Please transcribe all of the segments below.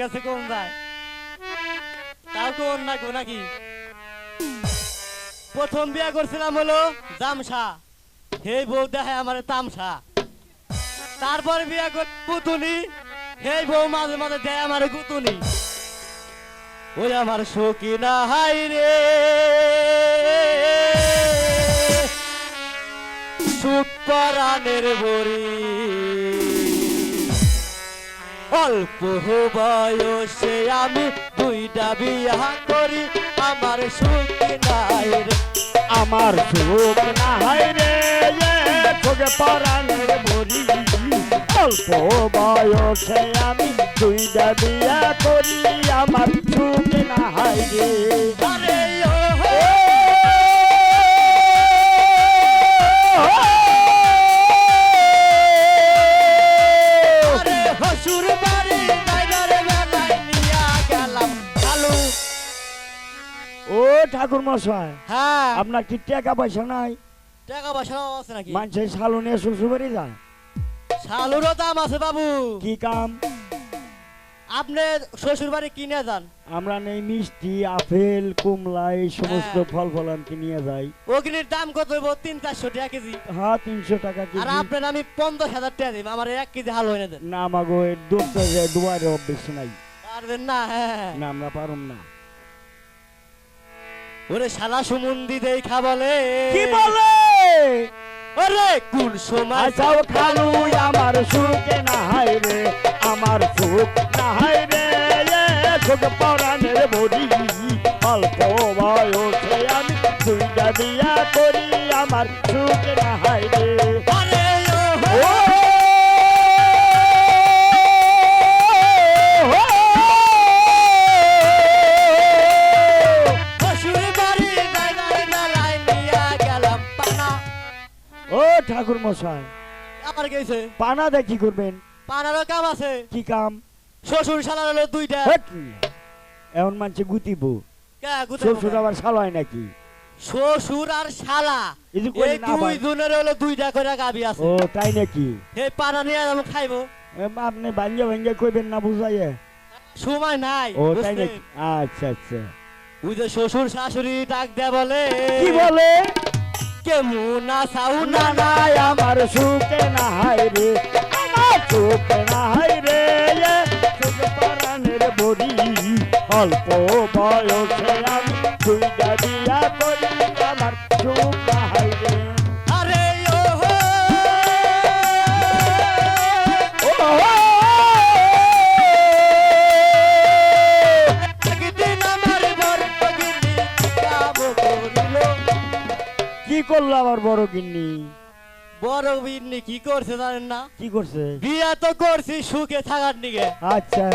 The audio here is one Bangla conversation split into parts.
কাছে কোন যায়? তাও কোন না গো নাকি? প্রথম বিয়া করছিলাম হলো জামসা হে বউ দেখে আমার তামসা তারপর বিয়া কর পুতুনি হে বউ মাঝে মাঝে দেয় আমার গুতুনি ওই আমার সখী না হাই রে। সুখ পরাণের বরি। অল্প বয়সে আমি দুইটা বিয়া করি, আমার সুখ নাই রে। আমার সুখ না হয় রে তোকে পরাণের ভরি অল্প বয়সে আমি দুইটা বিয়া করি, আমার সুখ না হয় রে ঠাকুর মশাই হ্যাঁ। আপনার কি টাকা পয়সা নাই? টাকা পয়সা আছে নাকি? মানুষের সালনে শ্বশুরবাড়ি যায়। শালুরও দাম আছে বাবু। কি কাম? আপনি শ্বশুর বাড়ি কিনে যান। আমরা নেই মিষ্টি আপেল কমলা এই সমস্ত হ্যাঁ। ফল ফলানকে নিয়ে যাই। অগ্নির দাম কত হইব? তিন চারশো টাকা কেজি। হ্যাঁ তিনশো টাকা আর আপনার আমি পঞ্চাশ হাজার টাকা দিব। আমার এক কেজি হাল হয়ে না আমাগো ডুবতে অভ্যেস নাই। পারবেন না হ্যাঁ। না আমরা পারুম না। ওরে শালা সুমন্দি দেখা বলে। কি বলে? ওরে কোন সময় যাও খালু আমার সুখে না হাই রে আমার সুখ না হাই রে। এ সুখ পরাণের বড়ি অল্প বয়সে আমি দুইটা বিয়া করি আমার সুখ ও ঠাকুর মশাই। আমার গেছে। পানা দিয়ে কি করবেন? পানারও কাম আছে। কি কাম? শ্বশুর শালার হলো দুইটা! এমন মানছে গুতিব। কে, শ্বশুর আবার শালয় নাকি? শ্বশুর আর শালা। এই দুই জনের হলো দুইটা করে গাবি আছে। ও তাই নাকি? এই পানা নিয়ে আমি খাইবো। আপনি ভাঙ্গে ভাঙ্গে কইবেন না বুঝাইয়ে। সময় নাই ও তাই নাকি? আচ্ছা আচ্ছা। ওই যে শ্বশুর শাশুড়ি ডাক দেয়া বলে। কি বলে? কেমন মুনা না নাই। আমার সুখে না হাই রে। আমার সুখে না হাই রে সুখ পরাণের বড়ি অল্প বয়সে আমি তুই দাদিয়া করি। কি করল আবার বড় গিন্নি? বড় বিন্নি কি করছে জানেন না? কি করছে? বিয়া তো করছি সুখে থাকার নিগে। আচ্ছা।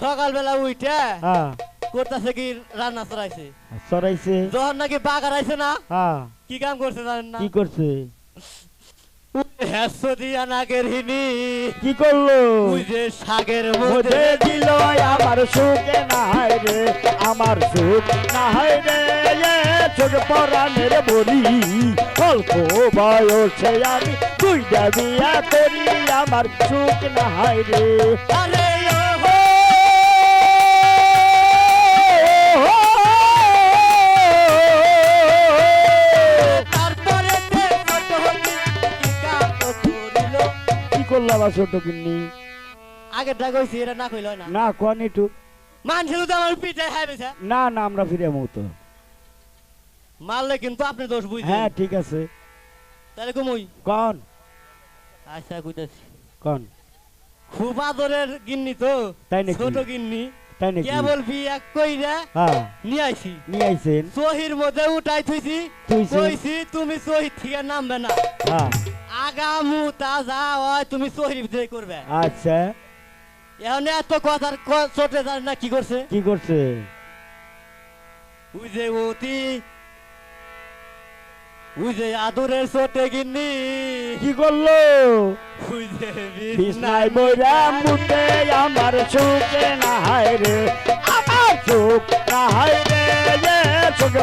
সকালবেলা উঠে হ্যাঁ। করতেছে কি রান্না চড়াইছে। চড়াইছে। যখন নাকি বাগার আইছে না হ্যাঁ। কি কাম করছে জানেন না? কি করছে? হ্যাসো নাগের হিনি কি করল? যে শাকের মধ্যে দিল আমার সুখে নাহাই রে আমার সুখ না হায় রে ছোট পরাণের বলি অল্প বয়সে আমি তুই বিয়া করি আমার সুখ না রে। আরে করল আবার ছোট কিন্নি আগে ডাকইছি এটা না কইল না। না কন একটু। মানুষ তো আমার পিঠে খাইবেছে না না আমরা ফিরে মতো মারলে কিন্তু আপনি দোষ বুঝছেন হ্যাঁ ঠিক আছে। তাহলে কমই কন। আচ্ছা কইতাছি। কন। খুব আদরের গিন্নি তো। তাই নাকি? ছোট গিন্নি। তাই নাকি? কেবল বিয়া কইরা হ্যাঁ। নিয়ে আইছি। নিয়ে আইছেন? সহির মধ্যে উঠাই থইছি। থুইছেন? কইছি তুমি সহি থেকে নামবে না। হ্যাঁ। হয় তুমি করবে। আচ্ছা। এখন এত কথার চটে না কি করছে? কি করছে? অতি আদরের চটে গিন্নি। কি করল? বইরা মুতে আমার সুখে না হায় রে আমার সুখ না হায় রে সুখ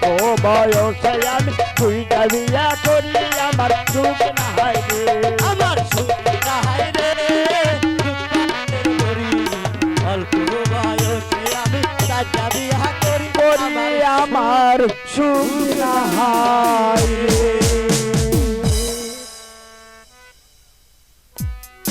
এত বয়স আমি তুই দাবিয়া করলি আমার সুখ না হয় রে আমার সুখ না হয় রে অল্প বয়সে আমি তার দাবিয়া করি আমার সুখ না হয় রে